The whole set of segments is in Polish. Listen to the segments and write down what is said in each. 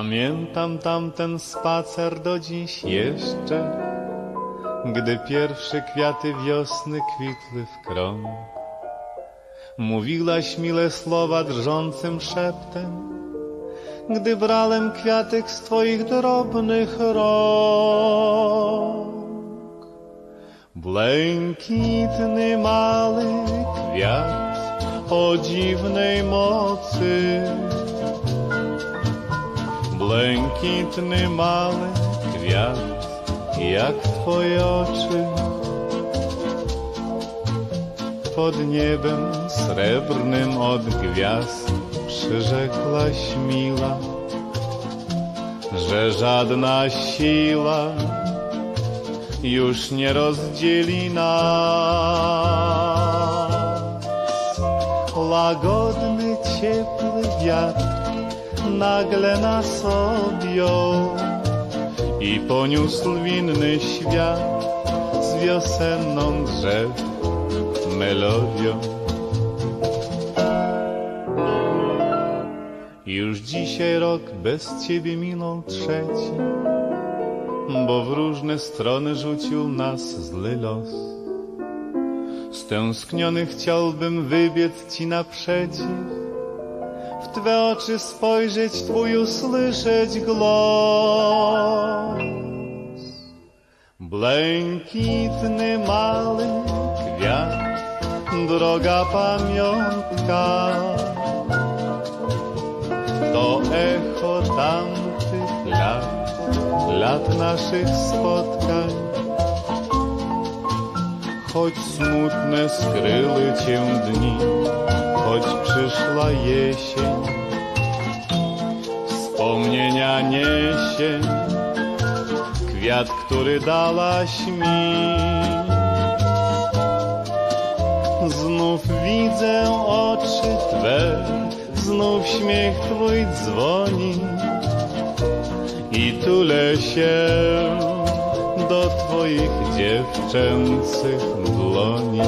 Pamiętam tamten spacer do dziś jeszcze, gdy pierwsze kwiaty wiosny kwitły w kron. Mówiłaś mile słowa drżącym szeptem, gdy brałem kwiatek z twoich drobnych rąk. Błękitny mały kwiat o dziwnej mocy. Błękitny mały kwiat, jak twoje oczy. Pod niebem srebrnym od gwiazd przyrzekłaś mila, że żadna siła już nie rozdzieli nas. Łagodny, ciepły wiatr nagle nas objął i poniósł winny świat z wiosenną drzew melodią. Już dzisiaj rok bez ciebie minął trzeci, bo w różne strony rzucił nas zły los. Stęskniony chciałbym wybiec ci naprzeciw, Twe oczy spojrzeć, Twój usłyszeć głos. Błękitny mały kwiat, droga pamiątka, to echo tamtych lat, lat naszych spotkań. Choć smutne skryły cię dni, choć przyszła jesień, wspomnienia niesie kwiat, który dałaś mi. Znów widzę oczy Twe, znów śmiech Twój dzwoni i tulę się do Twoich dziewczęcych dłoni.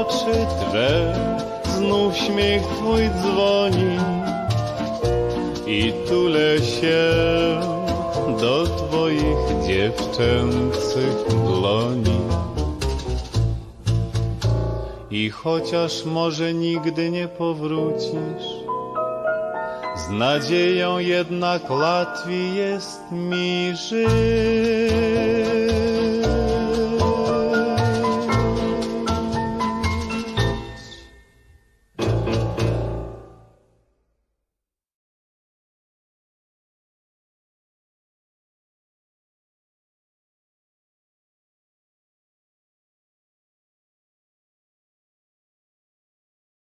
Oczy Twe, znów śmiech Twój dzwoni i tulę się do Twoich dziewczęcych dłoni. I chociaż może nigdy nie powrócisz, z nadzieją jednak łatwiej jest mi żyć.